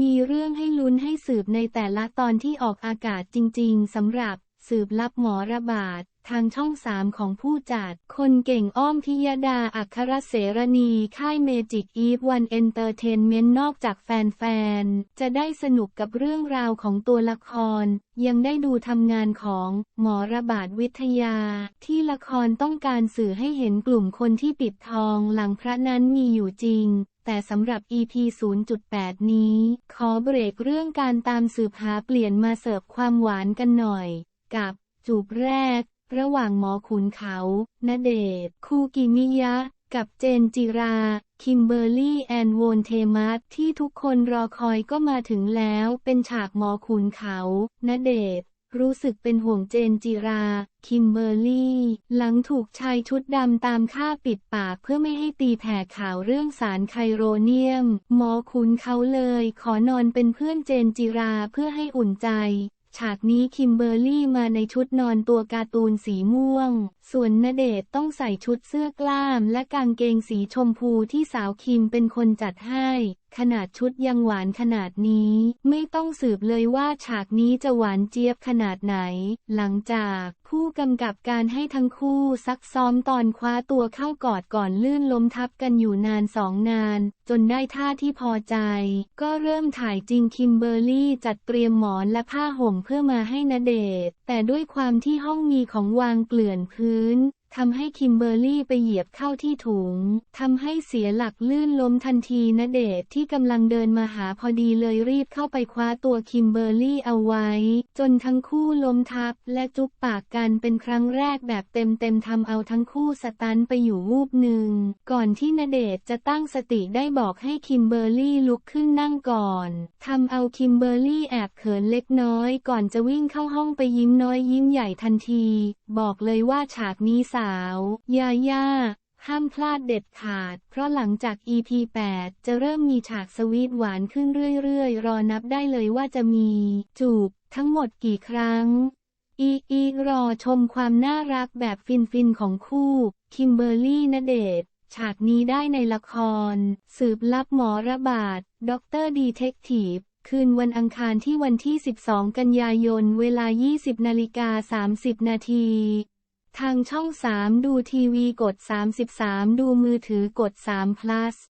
มีเรื่องให้ลุ้นให้สืบในแต่ละตอนที่ออกอากาศจริง ๆสำหรับ สืบลับหมอระบาด ทางช่องสามของผู้จัด คนเก่งอ้อมพิยดาอัครเสรณี ค่ายเมจิกอีฟวันเอนเตอร์เทนเมนต์นอกจากแฟนๆ จะได้สนุกกับเรื่องราวของตัวละคร ยังได้ดูทำงานของหมอระบาดวิทยา ที่ละครต้องการสื่อให้เห็นกลุ่มคนที่ปิดทองหลังพระนั้นมีอยู่จริงแต่สำหรับ EP 0.8 นี้ ขอเบรกเรื่องการตามสืบหาเปลี่ยนมาเสิร์ฟความหวานกันหน่อย กับ จูบแรก ระหว่างหมอขุนเขาณเดชคูกิมิยะ กับเจนจิรา คิมเบอร์รี่แอนโวนเทมัสที่ทุกคนรอคอยก็มาถึงแล้ว เป็นฉากหมอขุนเขาณเดชรู้สึกเป็นห่วงเจนจิรา คิมเบอร์รี่ หลังถูกชายชุดดำตามฆ่าปิดปากเพื่อไม่ให้ตีแผ่ข่าวเรื่องสารไคโรเนียม หมอขุนเขาเลย ขอนอนเป็นเพื่อนเจนจิราเพื่อให้อุ่นใจ ฉากนี้คิมเบอร์รี่มาในชุดนอนตัวการ์ตูนสีม่วง ส่วนณเดชต้องใส่ชุดเสื้อกล้ามและกางเกงสีชมพูที่สาวคิมเป็นคนจัดให้ ขนาดชุดยังหวานขนาดนี้ ไม่ต้องสืบเลยว่าฉากนี้จะหวานเจี๊ยบขนาดไหน หลังจากผู้กำกับการให้ทั้งคู่ซักซ้อมตอนคว้าตัวเข้ากอดก่อนลื่นล้มทับกันอยู่นานสองนาน จนได้ท่าที่พอใจ ก็เริ่มถ่ายจริงคิมเบอร์รี่จัดเตรียมหมอนและผ้าห่มเพื่อมาให้ณเดชแต่ด้วยความที่ห้องมีของวางเกลื่อนพื้น ทำให้คิมเบอร์รี่ไปเหยียบเข้าที่ถุง ทำให้เสียหลักลื่นล้มทันทีณเดชที่กำลังเดินมาหาพอดีเลยรีบเข้าไปคว้าตัวคิมเบอร์รี่เอาไว้ จนทั้งคู่ล้มทับและจุ๊บปากกันเป็นครั้งแรกแบบเต็มๆทำเอาทั้งคู่สตันไปอยู่วูบหนึ่ง ก่อนที่ณเดชจะตั้งสติได้บอกให้คิมเบอร์รี่ลุกขึ้นนั่งก่อน ทำเอาคิมเบอร์รี่แอบเขินเล็กน้อย ก่อนจะวิ่งเข้าห้องไปยิ้มน้อยยิ้มใหญ่ทันที บอกเลยว่าฉากนี้สาว ยาย่า ห้ามพลาดเด็ดขาด เพราะหลังจาก EP 8 จะเริ่มมีฉากสวีทหวานขึ้นเรื่อยๆ รอนับได้เลยว่าจะมี จูบ ทั้งหมดกี่ครั้ง อีอีรอชมความน่ารักแบบฟินๆ ของคู่ คิมเบอร์รี่ณเดชฉากนี้ได้ในละคร สืบลับหมอระบาดด็อกเตอร์ดีเทคทีฟคืนวันอังคารที่วันที่ 12 กันยายน เวลา 20 นาฬิกา 30 นาที ทางช่อง 3 ดูทีวีกด 33 ดูมือถือกด3 plus